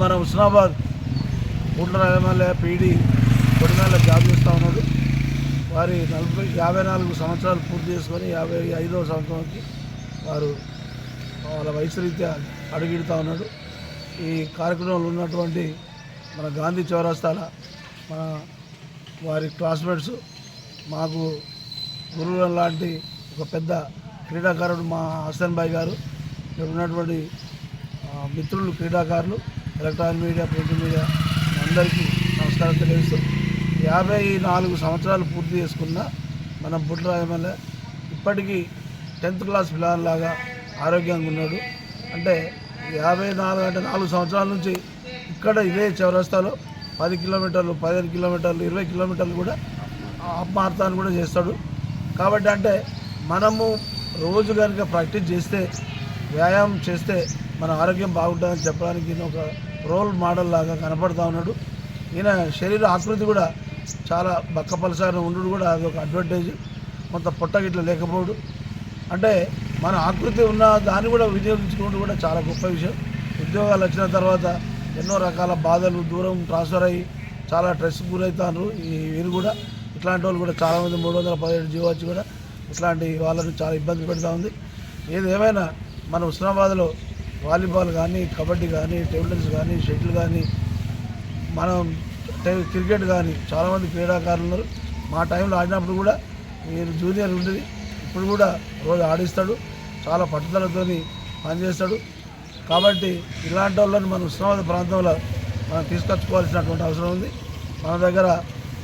మన హుస్నాబాద్ గుండ్ర MLA PD కొడిమేళ జాబ్ చేస్తూ ఉన్నాడు. వారి నలభై యాభై నాలుగు సంవత్సరాలు పూర్తి చేసుకొని యాభై ఐదవ సంవత్సరానికి వారు వాళ్ళ వయసు రీత్యా అడుగిడుతూ ఉన్నాడు. ఈ కార్యక్రమంలో ఉన్నటువంటి మన గాంధీ చౌరస్తాల మన వారి క్లాస్మేట్స్ మాకు గురువు లాంటి ఒక పెద్ద క్రీడాకారుడు మా హసన్ భాయ్ గారు. ఇక్కడ ఉన్నటువంటి మిత్రులు క్రీడాకారులు. ఎలక్ట్రానిక్ మీడియా ప్రింట్ మీడియా అందరికీ నమస్కారం తెలియజేస్తూ యాభై నాలుగు సంవత్సరాలు పూర్తి చేసుకున్న మన బుట్ల ఎమ్మెల్యే ఇప్పటికీ టెన్త్ క్లాస్ పిల్లలాగా ఆరోగ్యంగా ఉన్నాడు. అంటే యాభై నాలుగు అంటే నాలుగు సంవత్సరాల నుంచి ఇక్కడ ఇదే చౌరస్తాలో పది కిలోమీటర్లు పదిహేను కిలోమీటర్లు ఇరవై కిలోమీటర్లు కూడా హాఫ్ కూడా చేస్తాడు. కాబట్టి అంటే మనము రోజు కనుక ప్రాక్టీస్ చేస్తే వ్యాయామం చేస్తే మన ఆరోగ్యం బాగుంటుందని చెప్పడానికి ఒక రోల్ మోడల్ లాగా కనపడతా ఉన్నాడు. ఈయన శరీర ఆకృతి కూడా చాలా బక్కపలసారి ఉండడు కూడా అది ఒక అడ్వాంటేజ్ కొంత పొట్ట గిట్ల లేకపోవడు. అంటే మన ఆకృతి ఉన్న దాన్ని కూడా వినియోగించుకోవడం కూడా చాలా గొప్ప విషయం. ఉద్యోగాలు వచ్చిన తర్వాత ఎన్నో రకాల బాధలు దూరం ట్రాన్స్ఫర్ అయ్యి చాలా స్ట్రెస్ గురవుతారు ఈ వీరు కూడా. ఇట్లాంటి వాళ్ళు కూడా చాలామంది మూడు వందల పదిహేడు జీవో వచ్చి కూడా ఇట్లాంటి వాళ్ళని చాలా ఇబ్బంది పెడతా ఉంది. ఏదేమైనా మన ఉస్మానాబాద్లో వాలీబాల్ కానీ కబడ్డీ కానీ టేబుల్ టెన్నిస్ కానీ షటిల్ కానీ మనం క్రికెట్ కానీ చాలామంది క్రీడాకారులు ఉన్నారు. మా టైంలో ఆడినప్పుడు కూడా మీరు జూనియర్ ఉండేది. ఇప్పుడు కూడా రోజు ఆడిస్తాడు. చాలా పట్టుదలతో పనిచేస్తాడు. కాబట్టి ఇలాంటి వాళ్ళని మనం ఉష్ణవాద ప్రాంతంలో మనం తీసుకొచ్చుకోవాల్సినటువంటి అవసరం ఉంది. మన దగ్గర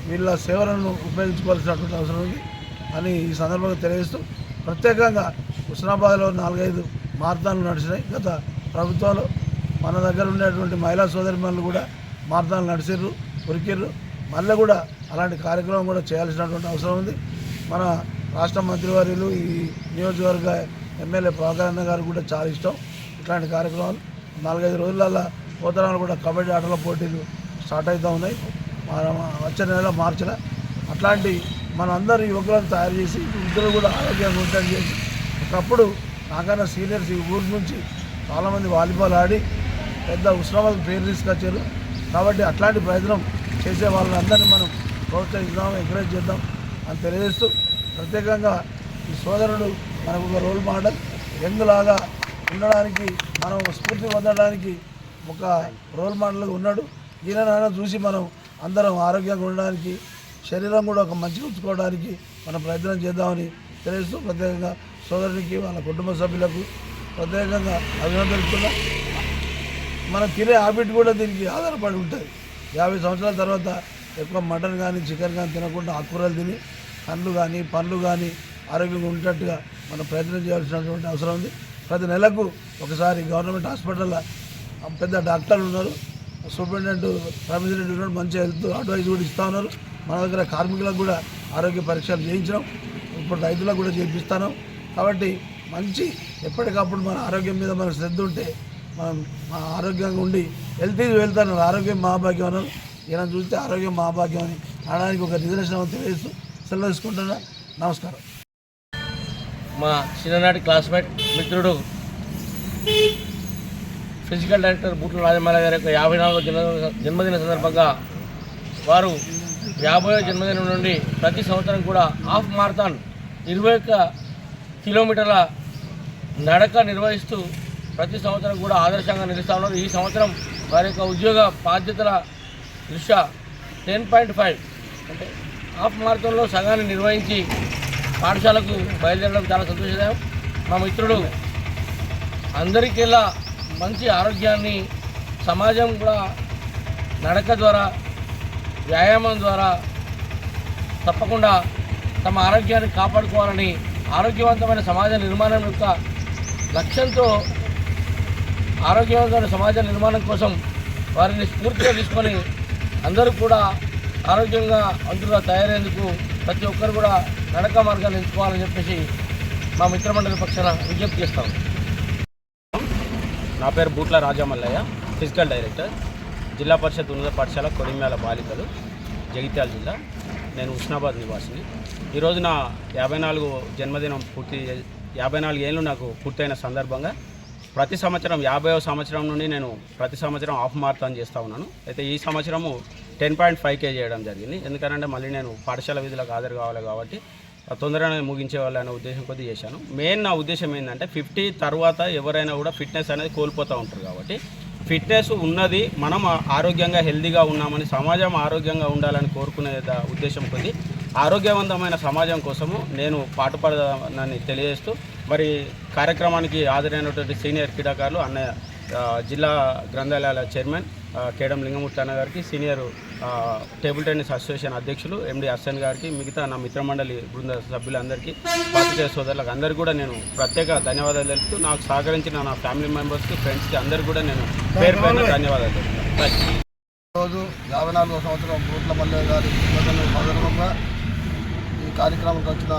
వీళ్ళ సేవలను ఉపయోగించుకోవాల్సినటువంటి అవసరం ఉంది అని ఈ సందర్భంగా తెలియజేస్తూ ప్రత్యేకంగా హుస్నాబాద్లో నాలుగైదు మార్తాలు నడిచినాయి. గత ప్రభుత్వాలు మన దగ్గర ఉండేటువంటి మహిళా సోదరిమణులు కూడా మార్తాలు నడిచిర్రు ఉరికిర్రు. మళ్ళీ కూడా అలాంటి కార్యక్రమం కూడా చేయాల్సినటువంటి అవసరం ఉంది. మన రాష్ట్ర మంత్రివర్యులు ఈ నియోజకవర్గ ఎమ్మెల్యే ప్రభాకరన్న గారు కూడా చాలా ఇష్టం. ఇట్లాంటి కార్యక్రమాలు నాలుగైదు రోజులల్లో పోతనాలు కూడా కబడ్డీ ఆటల పోటీలు స్టార్ట్ అవుతూ ఉన్నాయి. వచ్చే నెల మార్చిన అట్లాంటి మన యువకులను తయారు చేసి ఇద్దరు కూడా ఆరోగ్యంగా ఉంటాయని చేసి ఒకప్పుడు నాకన్నా సీనియర్స్ ఈ ఊరి నుంచి చాలామంది వాలీబాల్ ఆడి పెద్ద ఉస్మాబాద్ పేరు తీసుకొచ్చారు. కాబట్టి అట్లాంటి ప్రయత్నం చేసే వాళ్ళందరినీ మనం ప్రోత్సహిద్దాం ఎంకరేజ్ చేద్దాం అని తెలియజేస్తూ ప్రత్యేకంగా ఈ సోదరుడు మనకు ఒక రోల్ మోడల్ ఎందులాగా ఉండడానికి మనం స్ఫూర్తి పొందడానికి ఒక రోల్ మోడల్గా ఉన్నాడు. ఈయన చూసి మనం అందరం ఆరోగ్యంగా ఉండడానికి శరీరం కూడా ఒక మంచి ఉంచుకోవడానికి మనం ప్రయత్నం చేద్దామని తెలియజేస్తూ ప్రత్యేకంగా సోదరునికి వాళ్ళ కుటుంబ సభ్యులకు ప్రత్యేకంగా అభినందనిస్తున్నాం మనం తినే హ్యాబిట్ కూడా దీనికి ఆధారపడి ఉంటుంది. యాభై సంవత్సరాల తర్వాత ఎక్కువ మటన్ కానీ చికెన్ కానీ తినకుండా ఆకుకూరలు తిని పండ్లు కానీ పండ్లు కానీ ఆరోగ్యంగా ఉండేటట్టుగా మనం ప్రయత్నం చేయాల్సినటువంటి అవసరం ఉంది. ప్రతి నెలకు ఒకసారి గవర్నమెంట్ హాస్పిటల్లో పెద్ద డాక్టర్లు ఉన్నారు. సూపరింటెండెంట్ ప్రెసిడెంట్ ఉన్నాడు. మంచి హెల్త్ అడ్వైజ్ కూడా ఇస్తూ ఉన్నారు. మన దగ్గర కార్మికులకు కూడా ఆరోగ్య పరీక్షలు చేయించడం ఇప్పుడు రైతులకు కూడా చేపిస్తాను. కాబట్టి మంచి ఎప్పటికప్పుడు మన ఆరోగ్యం మీద మన శ్రద్ధ ఉంటే మనం మా ఆరోగ్యంగా ఉండి హెల్తీ వెళ్తాను. ఆరోగ్యం మహాభాగ్యం అన్నారు. ఈయన చూస్తే ఆరోగ్యం మహాభాగ్యం అని అనడానికి ఒక నిదర్శనం తెలియజేస్తూ సెలవు తీసుకుంటున్నా. నమస్కారం. మా చిన్ననాటి క్లాస్మేట్ మిత్రుడు ఫిజికల్ డైరెక్టర్ బూట్ల రాజమాల గారి యొక్క యాభై నాలుగో జన్మ జన్మదిన సందర్భంగా వారు యాభై జన్మదినం నుండి ప్రతి సంవత్సరం కూడా హాఫ్ మారథాన్ ఇరవై ఒక్క కిలోమీటర్ల నడక నిర్వహిస్తూ ప్రతి సంవత్సరం కూడా ఆదర్శంగా నిలుస్తూ ఉన్నారు. ఈ సంవత్సరం వారి యొక్క ఉద్యోగ బాధ్యతల దృష్ట్యా టెన్ పాయింట్ ఫైవ్ అంటే హాఫ్ మారథాన్లో సగాన్ని నిర్వహించి పాఠశాలకు బయలుదేరడం చాలా సంతోషదాయం మా మిత్రుడు అందరికెల్లా మంచి ఆరోగ్యాన్ని సమాజం కూడా నడక ద్వారా వ్యాయామం ద్వారా తప్పకుండా తమ ఆరోగ్యాన్ని కాపాడుకోవాలని ఆరోగ్యవంతమైన సమాజ నిర్మాణం యొక్క లక్ష్యంతో ఆరోగ్యవంతమైన సమాజ నిర్మాణం కోసం వారిని స్ఫూర్తిగా తీసుకొని అందరూ కూడా ఆరోగ్యంగా అందులో తయారయ్యేందుకు ప్రతి ఒక్కరు కూడా నడక మార్గాన్ని ఎంచుకోవాలని చెప్పేసి మా మిత్రమండలి పక్షాన విజ్ఞప్తి చేస్తాం. నా పేరు బూట్ల రాజమల్లయ్య ఫిజికల్ డైరెక్టర్ జిల్లా పరిషత్ ఉన్నత పాఠశాల కొడిమ్యాల బాలికలు. జగిత్యాల జిల్లా. నేను ఉస్నాబాద్ నివాసిని. ఈరోజు నా యాభై నాలుగు జన్మదినం పూర్తి యాభై నాలుగు ఏళ్ళు నాకు పూర్తయిన సందర్భంగా ప్రతి సంవత్సరం యాభైవ సంవత్సరం నుండి నేను ప్రతి సంవత్సరం హాఫ్ మారథాన్ చేస్తూ ఉన్నాను. అయితే ఈ సంవత్సరము టెన్ పాయింట్ ఫైవ్ కే చేయడం జరిగింది. ఎందుకంటే మళ్ళీ నేను పాఠశాల విధులకు హాజరు కావాలి కాబట్టి తొందరగానే ముగించే వాళ్ళనే ఉద్దేశం కొద్ది చేశాను. మెయిన్ నా ఉద్దేశం ఏంటంటే ఫిఫ్టీ తర్వాత ఎవరైనా కూడా ఫిట్నెస్ అనేది కోల్పోతూ ఉంటారు కాబట్టి ఫిట్నెస్ ఉన్నది మనం ఆరోగ్యంగా హెల్దీగా ఉన్నామని సమాజం ఆరోగ్యంగా ఉండాలని కోరుకునే ఉద్దేశం కొద్ది ఆరోగ్యవంతమైన సమాజం కోసము నేను పాటుపడదానని తెలియజేస్తూ మరి కార్యక్రమానికి హాజరైనటువంటి సీనియర్ క్రీడాకారులు అన్నయ్య జిల్లా గ్రంథాలయాల చైర్మన్ కేడం లింగమూర్తి అన్న గారికి సీనియర్ టేబుల్ టెన్నిస్ అసోసియేషన్ అధ్యక్షులు ఎండి హసన్ గారికి మిగతా నా మిత్రమండలి బృంద సభ్యులందరికీ పాత్రికేయ సోదరులకు అందరికీ కూడా నేను ప్రత్యేక ధన్యవాదాలు తెలుపుతూ నాకు సహకరించిన నా ఫ్యామిలీ మెంబర్స్కి ఫ్రెండ్స్కి అందరికీ కూడా నేను పేరు పైన ధన్యవాదాలు తెలుపుతాను రోజు యాభై నాలుగో సంవత్సరం బూట్ల మల్లయ్య గారి సందర్భంగా ఈ కార్యక్రమానికి వచ్చిన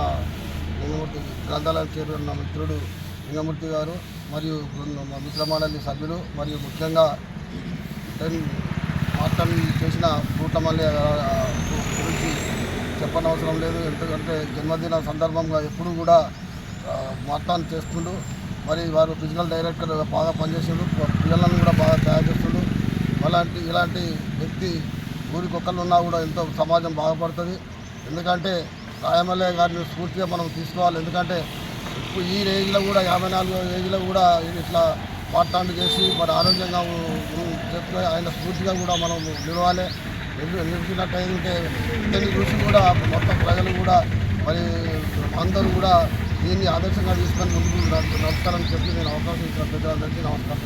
లింగమూర్తి గ్రంథాలయం చేరున్న మిత్రుడు లింగమూర్తి గారు మరియు మిత్రమండలి సభ్యులు మరియు ముఖ్యంగా టెన్ మాస్టర్ చేసిన బూట్ల గురించి చెప్పనవసరం లేదు. ఎందుకంటే జన్మదిన సందర్భంగా ఎప్పుడు కూడా మాట్లాడి చేస్తుండు. మరి వారు ఫిజికల్ డైరెక్టర్ బాగా పనిచేసిండు పిల్లలను కూడా బాగా తయారు చేస్తుండు. అలాంటి ఇలాంటి వ్యక్తి ఊరికి ఒక్కళ్ళు ఉన్నా కూడా ఎంతో సమాజం బాగుపడుతుంది. ఎందుకంటే రాయమల్లయ్య గారిని స్ఫూర్తిగా మనం తీసుకోవాలి. ఎందుకంటే ఈ ఏజ్లో కూడా యాభై నాలుగు ఏజ్లో కూడా ఇట్లా పాఠాలు చేసి మరి ఆరోగ్యంగా చెప్తే ఆయన స్ఫూర్తిగా కూడా మనం నిలవాలి. నిలిచినట్టయితే దీన్ని చూసి కూడా మొత్తం ప్రజలు కూడా మరి అందరూ కూడా దీన్ని ఆదర్శంగా తీసుకొని ముందుకు నడుస్తారని చెప్పి నేను అవకాశం ఇచ్చిన ప్రజలందరికీ నమస్కారం.